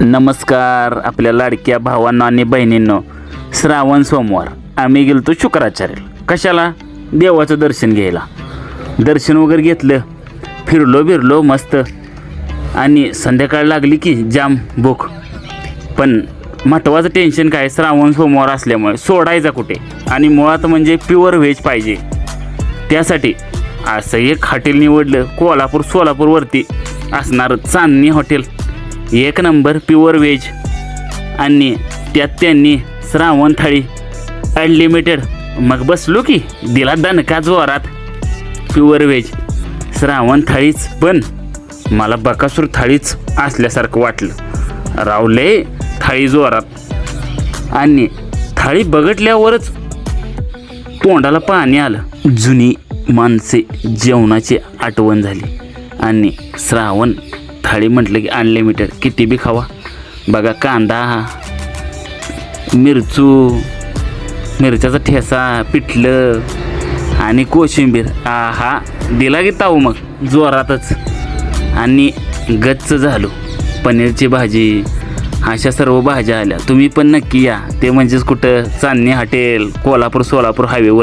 नमस्कार आपल्या लाडक्या भावांनो आणि बहिणींनो श्रावण सोमवार आम्ही गेलतो शुक्राचार्य. कशाला? देवाचं दर्शन घ्यायला. दर्शन वगैरे घेतलं. फिरलो बिरलो मस्त. आणि संध्याकाळ लागली की जाम भूक. पण महत्त्वाचं टेन्शन काय? श्रावण सोमवार असल्यामुळे सोडायचा कुठे? आणि मुळात म्हणजे प्युअर व्हेज पाहिजे. त्यासाठी असं एक हॉटेल निवडलं. कोल्हापूर सोलापूरवरती असणारं चांदणी हॉटेल. एक नंबर प्युअर व्हेज. आणि त्यात त्यांनी श्रावण थाळी अनलिमिटेड मग बसलो की दिला दणका जोरात. प्युअर व्हेज श्रावण थाळीच पण मला बकासूर थाळीच असल्यासारखं वाटलं. रावले थाळी जोरात. आणि थाळी बघटल्यावरच तोंडाला पाणी आलं. जुनी माणसे जेवणाची आठवण झाली. आणि श्रावण थाळी म्हटलं की अनलिमिटेड किती बी खावा. बघा कांदा मिरचू मिरच्याचा ठेसा पिठलं आणि कोशिंबीर. हा दिला की ताऊ मग जोरातच. आणि गच्च झालो. पनीरची भाजी अशा सर्व भाज्या आल्या. तुम्ही पण नक्की या. ते म्हणजेच कुठं चांदणी हॉटेल कोल्हापूर सोलापूर हायवेवर.